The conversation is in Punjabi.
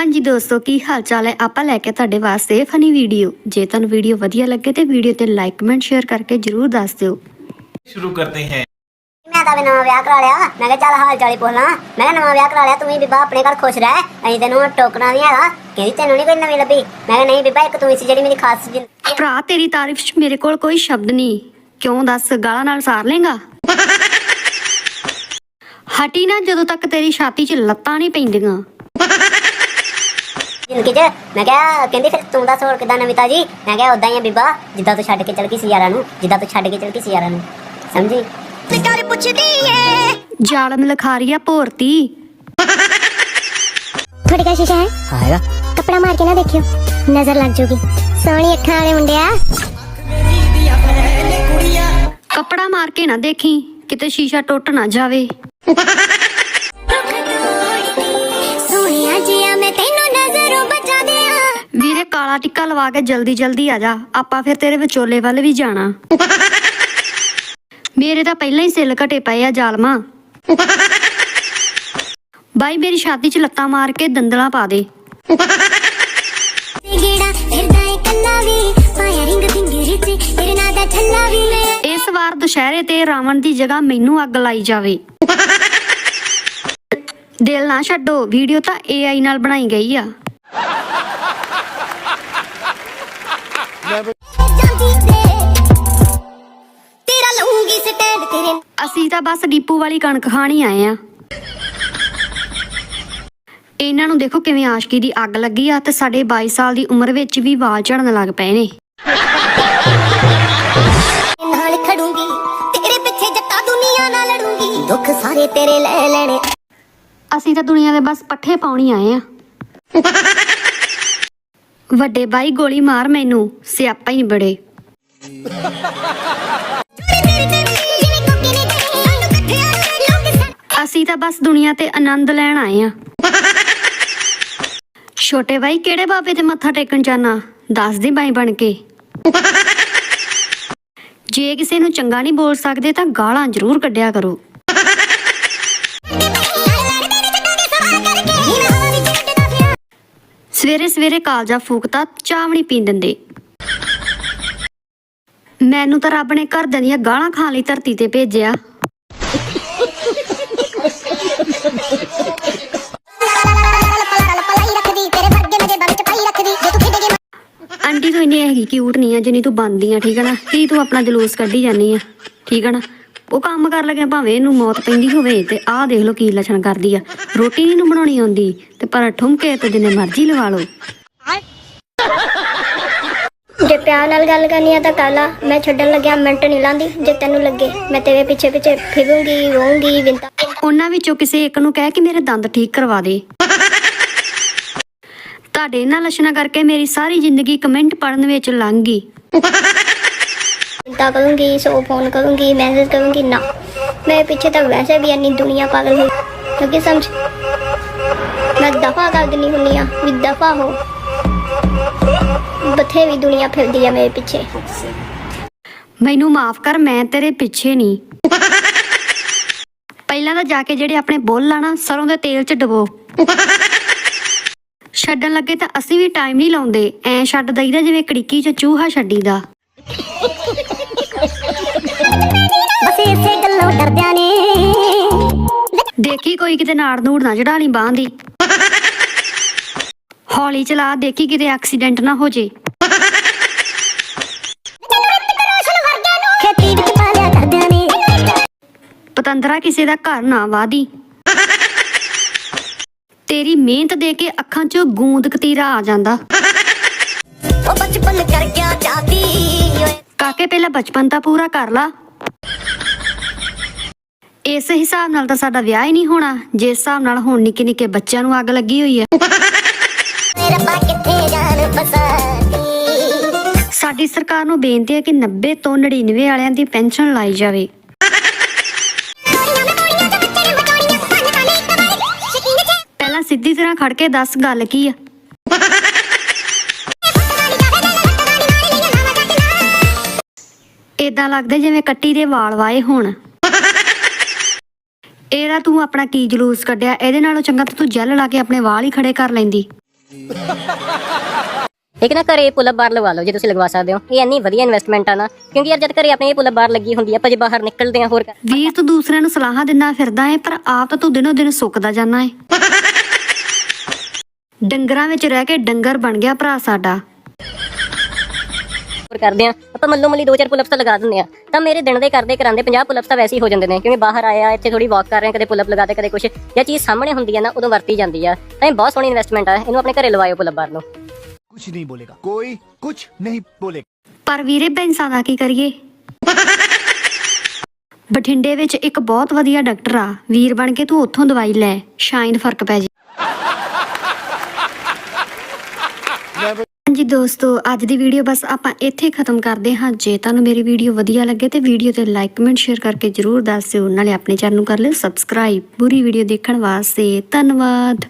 ਹਾਂਜੀ ਦੋਸਤੋ ਕੀ ਹਾਲ ਚਾਲ ਹੈ? ਆਪਾਂ ਲੈ ਕੇ ਤੁਹਾਡੇ ਵਾਸਤੇ ਫਨੀ ਵੀਡੀਓ ਜੇ ਤੁਹਾਨੂੰ ਵੀਡੀਓ ਵਧੀਆ ਲੱਗੇ ਤੇ ਵੀਡੀਓ ਤੇ ਲਾਈਕ ਕਮੈਂਟ ਸ਼ੇਅਰ ਕਰਕੇ ਜਰੂਰ ਦੱਸ ਦਿਓ। ਸ਼ੁਰੂ ਕਰਦੇ ਹਾਂ। ਮੈਂ ਤਾਂ ਨਵਾਂ ਵਿਆਹ ਕਰਾ ਲਿਆ। ਮੈਂ ਕਿਹਾ ਚੱਲ ਹਾਲ ਚਾਲ ਪੁੱਛ ਲਾਂ। ਮੈਂ ਕਿਹਾ ਨਵਾਂ ਵਿਆਹ ਕਰਾ ਲਿਆ ਤੂੰ ਵੀ ਬੀਬਾ ਆਪਣੇ ਘਰ ਖੁਸ਼ ਰਹਿ। ਅਸੀਂ ਤੈਨੂੰ ਟੋਕਣਾ ਨਹੀਂ ਹੈਗਾ ਕਹਿੰਦੀ ਤੈਨੂੰ ਨਹੀਂ ਕੋਈ ਨਵੀਂ ਲੱਭੀ। ਮੈਂ ਕਿਹਾ ਨਹੀਂ ਬੀਬਾ ਇੱਕ ਤੂੰ ਸੀ ਜਿਹੜੀ ਮੇਰੀ ਖਾਸ ਜ਼ਿੰਦਗੀ ਭਰਾ ਤੇਰੀ ਤਾਰੀਫ 'ਚ ਮੇਰੇ ਕੋਲ ਕੋਈ ਸ਼ਬਦ ਨਹੀਂ। ਕਿਉਂ ਦੱਸ? ਗਾਲਾਂ ਨਾਲ ਸਾਰ ਲੇਗਾ ਹਟੀ ਨਾ ਜਦੋਂ ਤੱਕ ਤੇਰੀ ਛਾਤੀ 'ਚ ਲੱਤਾਂ ਨਹੀਂ ਪੈਂਦੀਆਂ। ਜ਼ਿੰਦਗੀ 'ਚ ਮੈਂ ਕਿਹਾ ਕਹਿੰਦੀ ਫਿਰ ਤੂੰ ਦੱਸ ਹੋਰ ਕਿਦਾਂ ਨਵੀਂ ਤਾਜੀ? ਮੈਂ ਕਿਹਾ ਉਦਾਂ ਹੀ ਆ ਬੀਬਾ ਜਿੱਦਾਂ ਤੂੰ ਛੱਡ ਕੇ ਚਲ ਗਈ ਸੀ ਯਾਰਾਂ ਨੂੰ ਜਿੱਦਾਂ ਤੂੰ ਛੱਡ ਕੇ ਚਲ ਗਈ ਸੀ ਯਾਰਾਂ ਨੂੰ। ਸਮਝੀ? ਕਰ ਪੁੱਛਦੀ ਏ। ਜਾਲਮ ਲਖਾਰੀਆ ਭੋਰਤੀ। ਤੁਹਾਡੇ ਕੋਲ ਸ਼ੀਸ਼ਾ ਹੈ? ਆਏਗਾ। ਕੱਪੜਾ ਮਾਰ ਕੇ ਨਾ ਦੇਖਿਓ। ਨਜ਼ਰ ਲੱਗ ਜੂਗੀ। ਸੋਹਣੀ ਅੱਖਾਂ ਵਾਲੇ ਮੁੰਡਿਆ ਕੱਪੜਾ ਮਾਰ ਕੇ ਨਾ ਦੇਖੀ ਕਿਤੇ ਸ਼ੀਸ਼ਾ ਟੁੱਟ ਨਾ ਜਾਵੇ। ਕਾਲਾ ਟਿੱਕਾ ਲਵਾ ਕੇ ਜਲਦੀ ਜਲਦੀ ਆ ਜਾ। ਆਪਾਂ ਫਿਰ ਤੇਰੇ ਵਿਚੋਲੇ ਵੱਲ ਵੀ ਜਾਣਾ। ਮੇਰੇ ਤਾਂ ਪਹਿਲਾਂ ਹੀ ਸਿੱਲ ਘਟੇ ਪਏ ਆ ਜ਼ਾਲਮਾ। ਬਾਈ ਮੇਰੀ ਛਾਤੀ 'ਚ ਲੱਤਾਂ ਮਾਰ ਕੇ ਦੰਦਲਾਂ ਪਾ ਦੇ। ਇਸ ਵਾਰ ਦੁਸ਼ਹਿਰੇ ਤੇ ਰਾਵਣ ਦੀ ਜਗ੍ਹਾ ਮੈਨੂੰ ਅੱਗ ਲਾਈ ਜਾਵੇ। ਦਿਲ ਨਾ ਛੱਡੋ ਵੀਡੀਓ ਤਾਂ AI ਨਾਲ ਬਣਾਈ ਗਈ ਆ। ਤੇ ਤੇਰਾ ਲਊਂਗੀ ਸਟੈਂਡ ਤੇਰੇ ਅਸੀਂ ਤਾਂ ਬਸ ਡੀਪੂ ਵਾਲੀ ਕਣਕ ਖਾਣੀ ਆਏ ਆ। ਇਹਨਾਂ ਨੂੰ ਦੇਖੋ ਕਿਵੇਂ ਆਸ਼ਕੀ ਦੀ ਅੱਗ ਲੱਗੀ ਆ ਤੇ ਸਾਡੇ 22 ਸਾਲ ਦੀ ਉਮਰ ਵਿੱਚ ਵੀ ਵਾਲ ਝੜਨ ਲੱਗ ਪਏ ਨੇ। ਨਾਲ ਖੜੂੰਗੀ ਤੇਰੇ ਪਿੱਛੇ ਜੱਟਾ ਦੁਨੀਆ ਨਾਲ ਲੜੂੰਗੀ ਦੁੱਖ ਸਾਰੇ ਤੇਰੇ ਲੈ ਲੈਣੇ। ਅਸੀਂ ਤਾਂ ਦੁਨੀਆ ਦੇ ਬਸ ਪੱਠੇ ਪਾਉਣੀ ਆਏ ਆ। ਵੱਡੇ ਬਾਈ ਗੋਲੀ ਮਾਰ ਮੈਨੂੰ, ਸਿਆਪਾ ਹੀ ਬੜੇ। ਅਸੀਂ ਤਾਂ ਬਸ ਦੁਨੀਆ ਤੇ ਆਨੰਦ ਲੈਣ ਆਏ ਆ। ਛੋਟੇ ਬਾਈ ਕਿਹੜੇ ਬਾਬੇ ਤੇ ਮੱਥਾ ਟੇਕਣ ਜਾਣਾ? ਦੱਸ ਦੇ ਬਾਈ ਬਣ ਕੇ। ਜੇ ਕਿਸੇ ਨੂੰ ਚੰਗਾ ਨਹੀਂ ਬੋਲ ਸਕਦੇ ਤਾਂ ਗਾਲਾਂ ਜ਼ਰੂਰ ਕੱਢਿਆ ਕਰੋ। ਸਵੇਰੇ ਸਵੇਰੇ ਕਾਲਜਾ ਫੂਕਤਾ, ਚਾਹ ਵੀ ਪੀਣ ਦਿੰਦੇ। ਮੈਨੂੰ ਤਾਂ ਰੱਬ ਨੇ ਘਰ ਦੀਆਂ ਗਾਲਾਂ ਖਾਣ ਲਈ ਧਰਤੀ ਤੇ ਭੇਜਿਆ। ਆਂਟੀ ਤੂੰ ਇੰਨੀ ਹੈਗੀ ਕਿਊਟ ਨਹੀਂ ਆ, ਜਿੰਨੀ ਤੂੰ ਬਣਦੀ ਆ, ਠੀਕ ਹੈ ਨਾ? ਕੀ ਤੂੰ ਆਪਣਾ ਜਲੂਸ ਕੱਢੀ ਜਾਨੀ ਆ? ਠੀਕ ਹੈ ਨਾ? ਉਹ ਕੰਮ ਕਰ ਲੱਗਿਆ ਭਾਵੇਂ ਇਹਨੂੰ ਮੌਤ ਪੈਂਦੀ ਹੋਵੇ ਤੇ ਆਹ ਦੇਖ ਲਓ ਕੀ ਲੱਛਣ ਕਰਦੀ ਆ। ਰੋਟੀ ਨੀ ਇਹਨੂੰ ਬਣਾਉਣੀ ਆਉਂਦੀ ਤੇ ਪਰ ਠੁਮਕੇ ਤੇ ਜਿੰਨੇ ਮਰਜ਼ੀ ਲਵਾ ਲਓ। ਜੇ ਪਿਆਰ ਨਾਲ ਗੱਲ ਕਰਨੀ ਆ ਤਾਂ ਕਰ ਲਾ। ਮੈਂ ਛੱਡਣ ਲੱਗਿਆ ਮਿੰਟ ਨਹੀਂ ਲਾਂਦੀ ਜੇ ਤੈਨੂੰ ਲੱਗੇ। ਮੈਂ ਤੇਰੇ ਪਿੱਛੇ ਪਿੱਛੇ ਫਿਰੂੰਗੀ ਰੋਉਂਗੀ ਵਿੰਤਾ। ਉਹਨਾਂ ਵਿੱਚੋਂ ਕਿਸੇ ਇੱਕ ਨੂੰ ਕਹਿ ਕੇ ਮੇਰੇ ਦੰਦ ਠੀਕ ਕਰਵਾ ਦੇ। ਤੁਹਾਡੇ ਇਹਨਾਂ ਲੱਛਣਾਂ ਕਰਕੇ ਮੇਰੀ ਸਾਰੀ ਜ਼ਿੰਦਗੀ ਕਮੈਂਟ ਪੜਨ ਵਿੱਚ ਲੰਘ ਗਈ। ਵਿੰਤਾ ਕਰੂੰਗੀ, ਸੋ ਫੋਨ ਕਰੂੰਗੀ ਮੈਸੇਜ ਕਰੂੰਗੀ, ਨਾ। ਮੇਰੇ ਪਿੱਛੇ ਤਾਂ ਵੈਸੇ ਵੀ ਇੰਨੀ ਦੁਨੀਆ ਪਾਗਲ ਹੋਈ। ਕਿਉਂਕਿ ਸਮਝ, ਮੈਂ ਦਫਾ ਕਰ ਦਿੰਨੀ ਹੁੰਨੀ ਆ ਵੀ ਦਫਾ ਹੋ। ਬਥੇਰੀ ਦੁਨੀਆ ਫਿਰਦੀ ਆ ਮੇਰੇ ਪਿੱਛੇ। ਮੈਨੂੰ ਮਾਫ ਕਰ, ਮੈਂ ਤੇਰੇ ਪਿੱਛੇ ਨਹੀਂ। ਪਹਿਲਾਂ ਤਾਂ ਜਾ ਕੇ ਜਿਹੜੇ ਆਪਣੇ ਬੁੱਲ ਲਾਣਾ ਸਰੋਂ ਦੇ ਤੇਲ 'ਚ ਡਬੋ। ਛੱਡਣ ਲੱਗੇ ਤਾਂ ਅਸੀਂ ਵੀ ਟਾਈਮ ਨਹੀਂ ਲਾਉਂਦੇ। ਐ ਛੱਡ ਦਈਦਾ ਜਿਵੇਂ ਕੜਿੱਕੀ 'ਚ ਚੂਹਾ ਛੱਡੀਦਾ। ਗੱਲੋਂ ਡਰਦਿਆਂ ਨੇ। ਦੇਖੀ ਕੋਈ ਕਿਤੇ ਨਾੜ ਨੂੜ ਨਾ ਚੜਾ ਲਈ ਬਾਂਹ ਦੀ। ਹੌਲੀ ਚਲਾ ਦੇਖੀ ਕਿਤੇ ਐਕਸੀਡੈਂਟ ਨਾ ਹੋ ਜੇ। ਪਤੰਦਰਾ ਕਿਸੇ ਦਾ ਘਰ ਨਾ ਵਾਦੀ ਤੇਰੀ ਮਿਹਨਤ ਦੇ ਕੇ ਅੱਖਾਂ 'ਚ ਗੂੰਦ ਕਤੀਰਾ ਆ ਜਾਂਦਾ। ਉਹ ਬਚਪਨ ਕਰ ਗਿਆ ਓਏ ਕਾਕੇ ਪਹਿਲਾਂ ਬਚਪਨ ਤਾਂ ਪੂਰਾ ਕਰ ਲਾ। ਇਸ ਹਿਸਾਬ ਨਾਲ ਤਾਂ ਸਾਡਾ ਵਿਆਹ ਹੀ ਨਹੀਂ ਹੋਣਾ। ਜਿਸ ਹਿਸਾਬ ਨਾਲ ਹੁਣ ਨਿੱਕੇ ਨਿੱਕੇ ਬੱਚਿਆਂ ਨੂੰ ਅੱਗ ਲੱਗੀ ਹੋਈ ਹੈ। ਰੱਬਾ ਕਿੱਥੇ ਜਾਣ ਬਸਾਤੀ ਸਾਡੀ ਸਰਕਾਰ ਨੂੰ ਬੇਨਤੀ ਹੈ ਕਿ 90 ਤੋਂ 99 ਵਾਲਿਆਂ ਦੀ ਪੈਨਸ਼ਨ ਲਾਈ ਜਾਵੇ। ਪਹਿਲਾਂ ਸਿੱਧੀ ਤਰ੍ਹਾਂ ਖੜ ਕੇ ਦੱਸ ਗੱਲ ਕੀ ਆ। ਏਦਾਂ ਲੱਗਦਾ ਜਿਵੇਂ ਕੱਟੀ ਦੇ ਵਾਲ ਵਾਏ ਹੋਣ। ਇਹਦਾ ਤੂੰ ਆਪਣਾ ਕੀ ਜਲੂਸ ਕੱਢਿਆ? ਇਹਦੇ ਨਾਲੋਂ ਚੰਗਾ ਤਾਂ ਤੂੰ ਜੈਲ ਲਾ ਕੇ ਆਪਣੇ ਵਾਲ ਹੀ ਖੜੇ ਕਰ ਲੈਂਦੀ। ਇੱਕ ਨਾ ਘਰੇ ਪੁੱਲ ਬਾਰ ਲਗਵਾ ਲਓ ਜੇ ਤੁਸੀਂ ਲਗਵਾ ਸਕਦੇ ਹੋ। ਇਹ ਇੰਨੀ ਵਧੀਆ ਇਨਵੈਸਟਮੈਂਟ ਆ ਨਾ ਕਿਉਂਕਿ ਯਾਰ ਜਦ ਘਰੇ ਆਪਣੇ ਇਹ ਪੁੱਲ ਬਾਰ ਲੱਗੀ ਹੁੰਦੀ ਆ ਆਪਾਂ ਜੇ ਬਾਹਰ ਨਿਕਲਦੇ ਆ ਹੋਰ ਵੀਰ ਤੂੰ ਦੂਸਰਿਆਂ ਨੂੰ ਸਲਾਹਾਂ ਦਿੰਦਾ ਫਿਰਦਾ ਏ ਪਰ ਆਪ ਤਾਂ ਤੂੰ ਦਿਨੋ ਦਿਨ ਸੁੱਕਦਾ ਜਾਣਾ ਏ। ਡੰਗਰਾਂ ਵਿੱਚ ਰਹਿ ਕੇ ਡੰਗਰ ਬਣ ਗਿਆ ਭਰਾ ਸਾਡਾ। ਕਰਦੇ ਆ ਆਪਾਂ ਮੱਲੋ ਮੱਲੀ ਦੋ ਚਾਰ ਪੁਲਅਪਸ ਲਗਾ ਦਿੰਦੇ ਆ ਤਾਂ ਮੇਰੇ ਦਿਨ ਦੇ ਕਰਦੇ ਕਰਾਂਦੇ 50 ਪੁਲਅਪਸ ਤਾਂ ਵੈਸੇ ਹੀ ਹੋ ਜਾਂਦੇ ਨੇ ਕਿਉਂਕਿ ਬਾਹਰ ਆਇਆ ਇੱਥੇ ਥੋੜੀ ਵਾਕ ਕਰ ਰਹੇ ਕਦੇ ਪੁਲਅਪ ਲਗਾਤੇ ਕਦੇ ਕੁਝ ਜਾਂ ਚੀਜ਼ ਸਾਹਮਣੇ ਹੁੰਦੀ ਆ ਨਾ ਉਦੋਂ ਵਰਤੀ ਜਾਂਦੀ ਆ। ਤਾਂ ਇਹ ਬਹੁਤ ਸੋਹਣੀ ਇਨਵੈਸਟਮੈਂਟ ਆ ਇਹਨੂੰ ਆਪਣੇ ਘਰੇ ਲਵਾਇਓ ਪੁਲਅਪ ਬਾਹਰ ਨੂੰ। ਕੁਛ ਨਹੀਂ ਬੋਲੇਗਾ। ਕੋਈ ਕੁਛ ਨਹੀਂ ਬੋਲੇਗਾ। ਪਰ ਵੀਰੇ ਬੈਂਸਾਂ ਦਾ ਕੀ ਕਰੀਏ? ਬਠਿੰਡੇ ਵਿੱਚ ਇੱਕ ਬਹੁਤ ਵਧੀਆ ਡਾਕਟਰ ਆ। ਵੀਰ ਬਣ ਕੇ ਤੂੰ ਉੱਥੋਂ ਦਵਾਈ ਲੈ ਸ਼ਾਇਦ ਫ਼ਰਕ ਪੈ ਜੇ। ਹਾਂਜੀ ਦੋਸਤੋ, ਅੱਜ ਦੀ ਵੀਡੀਓ ਬਸ ਆਪਾਂ ਇੱਥੇ ਖਤਮ ਕਰਦੇ ਹਾਂ। ਜੇ ਤੁਹਾਨੂੰ ਮੇਰੀ ਵੀਡੀਓ ਵਧੀਆ ਲੱਗੇ ਤੇ ਵੀਡੀਓ ਤੇ ਲਾਈਕ ਕਮੈਂਟ ਸ਼ੇਅਰ ਕਰਕੇ ਜਰੂਰ ਦੱਸ ਦਿਓ। ਨਾਲੇ ਆਪਣੇ ਚੈਨਲ ਨੂੰ ਕਰ ਲਿਓ ਸਬਸਕ੍ਰਾਈਬ ਪੂਰੀ ਵੀਡੀਓ ਦੇਖਣ ਵਾਸਤੇ ਧੰਨਵਾਦ।